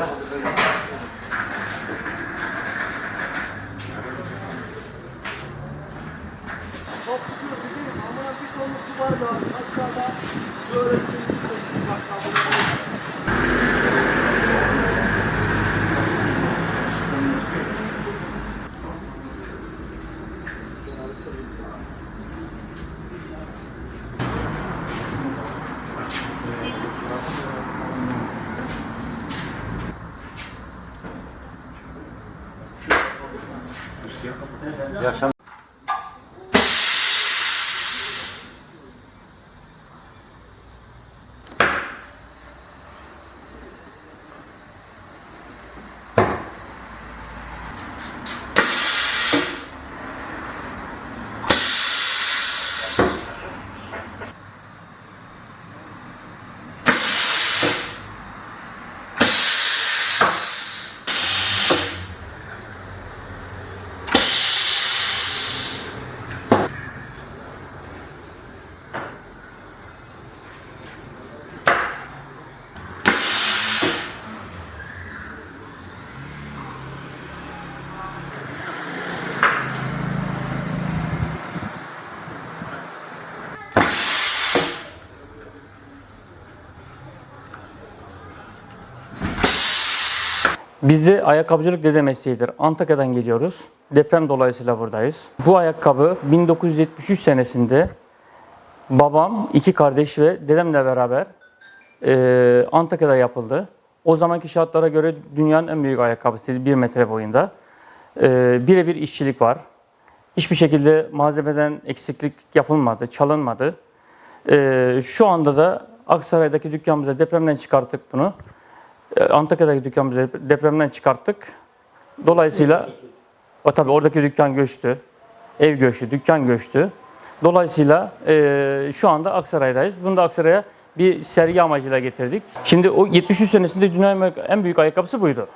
hazırlığı yaptık. Çok şükür bizim amına bir tonluk su var da aşağıda öğrettiğimiz bak İyi Bizde ayakkabıcılık dede mesleğidir. Antakya'dan geliyoruz. Deprem dolayısıyla buradayız. Bu ayakkabı 1973 senesinde babam, iki kardeş ve dedemle beraber e, Antakya'da yapıldı. O zamanki şartlara göre dünyanın en büyük ayakkabısı 1 metre boyunda. E, birebir işçilik var. Hiçbir şekilde malzemeden eksiklik yapılmadı, çalınmadı. E, şu anda da Aksaray'daki dükkanımıza depremden çıkarttık bunu. E, Antakya'daki dükkanımızı depremden çıkarttık. Dolayısıyla o tabii oradaki dükkan göçtü. Ev göçtü, dükkan göçtü. Dolayısıyla e, şu anda Aksaray'dayız. Bunu da Aksaray'a bir sergi amacıyla getirdik. Şimdi o 73 senesinde dünyanın en büyük ayakkabısı buydu.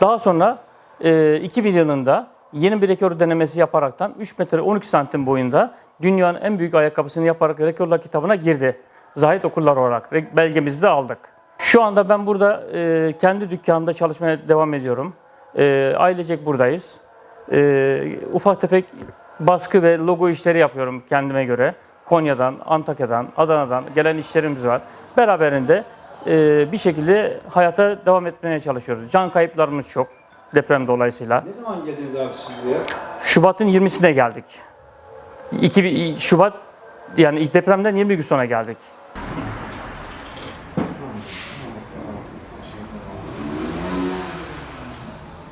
Daha sonra e, 2000 yılında yeni bir rekor denemesi yaparaktan 3 metre 12 santim boyunda dünyanın en büyük ayakkabısını yaparak rekorlar kitabına girdi. Zahit okullar olarak belgemizi de aldık. Şu anda ben burada e, kendi dükkanımda çalışmaya devam ediyorum. E, ailecek buradayız. E, ufak tefek baskı ve logo işleri yapıyorum kendime göre. Konya'dan, Antakya'dan, Adana'dan gelen işlerimiz var. Beraberinde e, bir şekilde hayata devam etmeye çalışıyoruz. Can kayıplarımız çok deprem dolayısıyla. Ne zaman geldiniz abi siz buraya? Şubat'ın 20'sine geldik. 2 Şubat yani ilk depremden 20 gün sonra geldik.